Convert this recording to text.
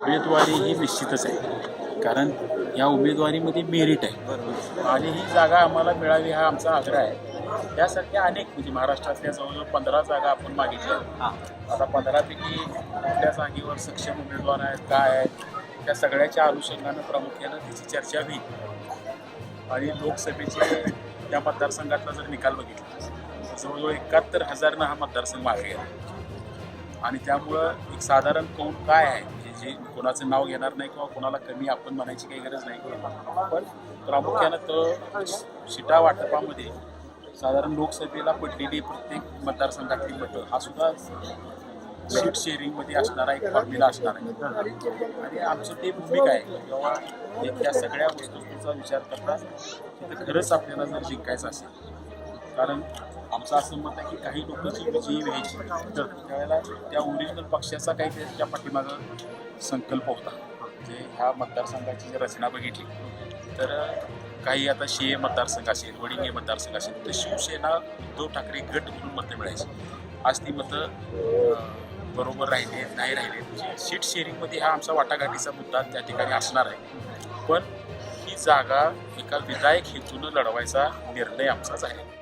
उमेदवारी ही निश्चितच आहे. कारण या उमेदवारीमध्ये मेरिट आहे. आणि ही जागा आम्हाला मिळावी हा आमचा आग्रह आहे. त्यासाठी अनेक म्हणजे महाराष्ट्रातल्या जवळजवळ पंधरा जागा आपण मागितल्या. आता पंधरापैकी कुठल्या जागेवर सक्षम उमेदवार आहेत काय आहेत त्या सगळ्याच्या अनुषंगानं प्रामुख्यानं त्याची चर्चा होईल आणि लोकसभेचे त्या मतदारसंघातला जर निकाल बघितला तर जवळजवळ एकाहत्तर हजारनं हा मतदारसंघ मागे आहे आणि त्यामुळं एक साधारण कौल काय आहे जे कोणाचं नाव घेणार नाही किंवा कोणाला कमी आपण म्हणायची काही गरज नाही. पण प्रामुख्यानं तो शिटा वाटपामध्ये साधारण लोकसभेला पडलेली प्रत्येक मतदारसंघातली मतं हा सुद्धा सीट शेअरिंगमध्ये असणारा एक फॉर्म्युला असणार आहे. आणि आमची ती भूमिका आहे. किंवा एक त्या सगळ्या वस्तूंचा विचार करता तिथं खरंच आपल्याला जर जिंकायचं असेल कारण आमचं असं मत आहे की काही लोक जी विजयी व्हायची. तर त्यावेळेला त्या ओरिजिनल पक्षाचा काही त्याच्या पाठीमागं संकल्प होता. म्हणजे ह्या मतदारसंघाची जर रचना बघितली. तर काही आता शिये मतदारसंघ असेल वडिंगे मतदारसंघ असेल तर शिवसेना उद्धव ठाकरे गट म्हणून मतं मिळायची. आज ती मतं बरोबर राहिले नाही राहिले म्हणजे सीट शेअरिंगमध्ये हा आमचा वाटाघाटीचा मुद्दा त्या ठिकाणी असणार आहे. पण ही जागा एका विधायक हेतूनं लढवायचा निर्णय आमचाच आहे.